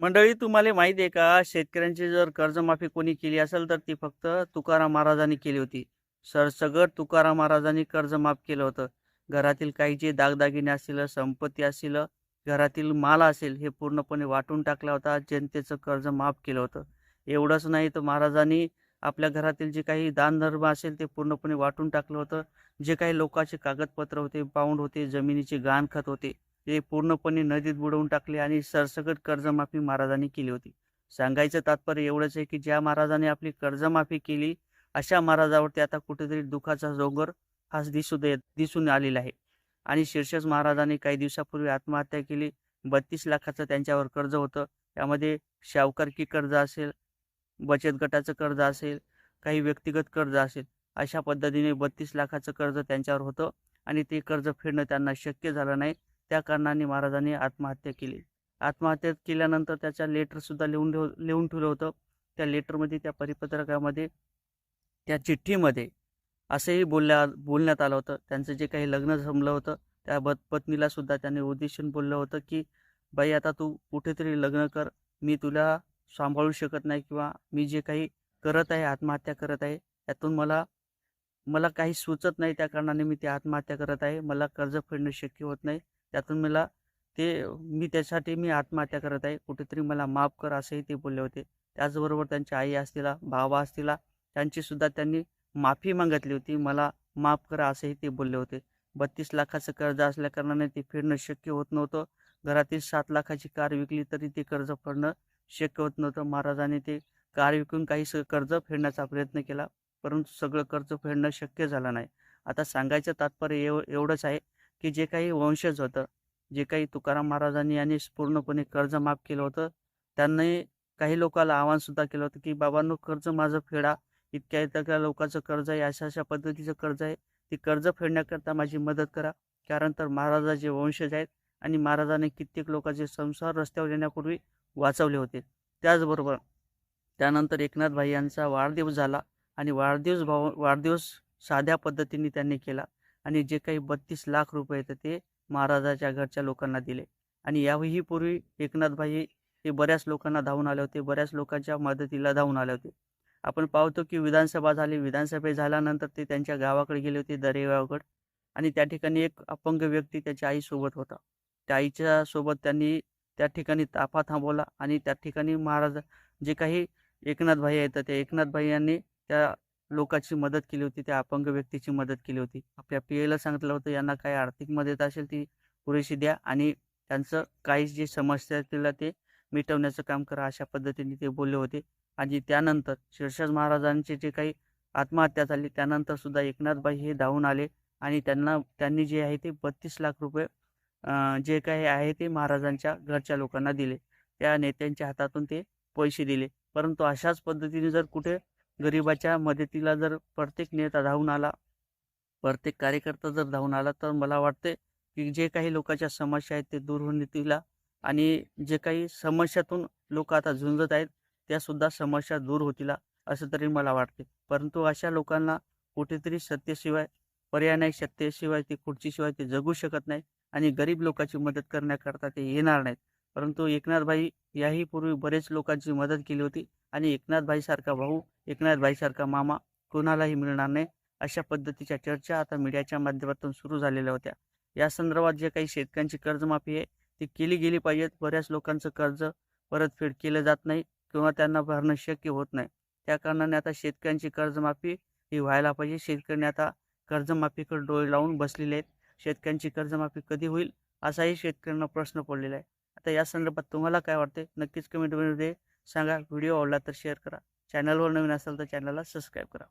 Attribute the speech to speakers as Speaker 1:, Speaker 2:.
Speaker 1: मंडळी तुम्हाला माहिती आहे का? शेतकऱ्यांची जर कर्जमाफी कोणी केली असेल तर ती फक्त तुकाराम महाराजांनी केली होती. सरसगट तुकाराम महाराजांनी कर्ज माफ केलं होतं. घरातील काही जे दागदागिने असतील संपत्ती असेल घरातील माल असेल हे पूर्णपणे वाटून टाकला होता. जनतेचं कर्ज माफ केलं होतं. एवढंच नाही तर महाराजांनी आपल्या घरातील जे काही दानधर्म असेल ते पूर्णपणे वाटून टाकलं होतं. जे काही लोकांचे कागदपत्र होते पाऊंड होते जमिनीचे गाणखत होते ते पूर्णपणे नदीत बुडवून टाकले आणि सरसकट कर्जमाफी महाराजांनी केली होती. सांगायचं तात्पर्य एवढंच आहे की ज्या महाराजांनी आपली कर्जमाफी केली अशा महाराजावरती आता कुठेतरी दुःखाचा डोंगर हा दिसू दे दिसून आलेला आहे. आणि शीर्षच महाराजांनी काही दिवसापूर्वी आत्महत्या केली. बत्तीस लाखाचं त्यांच्यावर कर्ज होतं. त्यामध्ये शावकारकी कर्ज असेल बचत गटाचं कर्ज असेल काही व्यक्तिगत कर्ज असेल अशा पद्धतीने बत्तीस लाखाचं कर्ज त्यांच्यावर होतं आणि ते कर्ज फेडणं त्यांना शक्य झालं नाही. त्या कारणाने महाराजांनी आत्महत्या केली. आत्महत्या केल्यानंतर त्याच्या लेटरसुद्धा लिहून ठेव लिहून ठेवलं होतं. त्या लेटरमध्ये त्या परिपत्रकामध्ये त्या चिठ्ठीमध्ये असंही बोलल्या बोलण्यात आलं होतं. त्यांचं जे काही लग्न जमलं होतं त्या बत पत्नीलासुद्धा त्याने त्यांनी उद्देशून बोललं होतं की बाई आता तू कुठेतरी लग्न कर. मी तुला सांभाळू शकत नाही किंवा मी जे काही करत आहे आत्महत्या करत आहे त्यातून मला मला काही सुचत नाही त्या कारणाने मी ते आत्महत्या करत आहे. मला कर्ज फेडणं शक्य होत नाही. त्यातून मला ते मी त्यासाठी मी आत्महत्या करत आहे. कुठेतरी मला माफ कर असंही ते बोलले होते. त्याचबरोबर त्यांच्या आई असतील भावा असतील त्यांचीसुद्धा त्यांनी माफी मागितली होती. मला माफ करा असंही ते बोलले होते. बत्तीस लाखाचं कर्ज असल्याकारणाने ते फेडणं शक्य होत नव्हतं. घरातील सात लाखाची कार विकली तरी ते कर्ज फेडणं शक्य होत नव्हतं. महाराजांनी ते कार विकून काही स कर्ज फेडण्याचा प्रयत्न केला परंतु सगळं कर्ज फेडणं शक्य झालं नाही. आता सांगायचं तात्पर्य एव एवढंच आहे. की जे काही वंशज होतं जे काही तुकाराम महाराजांनी यांनी पूर्णपणे कर्ज माफ केलं होतं त्यांनी काही लोकांना आव्हानसुद्धा केलं होतं की बाबांनो कर्ज माझं फेडा. इतक्या इतक्या लोकांचं कर्ज आहे अशा अशा पद्धतीचं कर्ज आहे. ती कर्ज फेडण्याकरता माझी मदत करा. कारण तर महाराजाचे वंशज आहेत आणि महाराजांनी कित्येक लोकांचे संसार रस्त्यावर येण्यापूर्वी वाचवले होते. त्याचबरोबर त्यानंतर एकनाथ भाई यांचा वाढदिवस झाला आणि वाढदिवस भाव वाढदिवस साध्या पद्धतीने त्यांनी केला. आणि जे काही बत्तीस लाख रुपये येतं ते महाराजाच्या घरच्या लोकांना दिले. आणि याही पूर्वी एकनाथभाई हे बऱ्याच लोकांना धावून आले होते बऱ्याच लोकांच्या मदतीला धावून आले होते. आपण पाहतो की विधानसभा झाली विधानसभे झाल्यानंतर ते त्यांच्या गावाकडे गेले होते दरेगावकड आणि त्या ठिकाणी एक अपंग व्यक्ती त्याच्या आईसोबत होता. त्या आईच्या सोबत त्यांनी त्या ठिकाणी ताफा थांबवला आणि त्या ठिकाणी महाराज जे काही एकनाथ भाई आहेत त्या एकनाथ भाई यांनी त्या लोकांची मदत केली होती त्या अपंग व्यक्तीची मदत केली होती. आपल्या पी एला सांगितलं होतं यांना काही आर्थिक मदत असेल ती पुरेशी द्या आणि त्यांचं काही जे समस्या तिला ते मिटवण्याचं काम करा अशा पद्धतीने ते बोलले होते. आणि त्यानंतर शीर्षाज महाराजांचे जे काही आत्महत्या झाली त्यानंतर सुद्धा एकनाथबाई हे धावून आले आणि त्यांना त्यांनी जे आहे ते बत्तीस लाख रुपये जे काही आहे ते महाराजांच्या घरच्या लोकांना दिले. त्या नेत्यांच्या हातातून ते पैसे दिले. परंतु अशाच पद्धतीने जर कुठे गरिबाच्या मदतीला जर प्रत्येक नेता धावून आला प्रत्येक कार्यकर्ता जर धावून आला तर मला वाटते की जे काही लोकांच्या समस्या आहेत ते दूर होऊन येतील आणि जे काही समस्यातून लोक आता झुंजत आहेत त्यासुद्धा समस्या दूर होतील असं तरी मला वाटते परंतु अशा लोकांना कुठेतरी सत्तेशिवाय पर्याय नाही सत्तेशिवाय ते खुर्चीशिवाय ते जगू शकत नाही आणि गरीब लोकांची मदत करण्याकरता ते येणार नाहीत. परंतु एकनाथभाई याही पूर्वी बरेच लोकांची मदत केली होती आणि एकनाथभाईसारखा भाऊ एकनाथभाईसारखा मामा कोणालाही मिळणार नाही अशा पद्धतीच्या चर्चा आता मीडियाच्या माध्यमातून सुरू झालेल्या होत्या. या संदर्भात जे काही शेतकऱ्यांची कर्जमाफी आहे ती केली गेली पाहिजेत. बऱ्याच लोकांचं कर्ज परतफेड केलं जात नाही किंवा त्यांना भरणं शक्य होत नाही. त्या कारणाने आता शेतकऱ्यांची कर्जमाफी ही व्हायला पाहिजे. शेतकऱ्यांनी आता कर्जमाफीकडे डोळे लावून बसलेले आहेत. शेतकऱ्यांची कर्जमाफी कधी होईल? असाही शेतकऱ्यांना प्रश्न पडलेला आहे. आता या संदर्भात तुम्हाला काय वाटते नक्कीच कमेंटमध्ये सांगा. व्हिडिओ आवडला तर शेअर करा. चॅनलवर नवीन असेल तर चॅनलला सबस्क्राईब करा.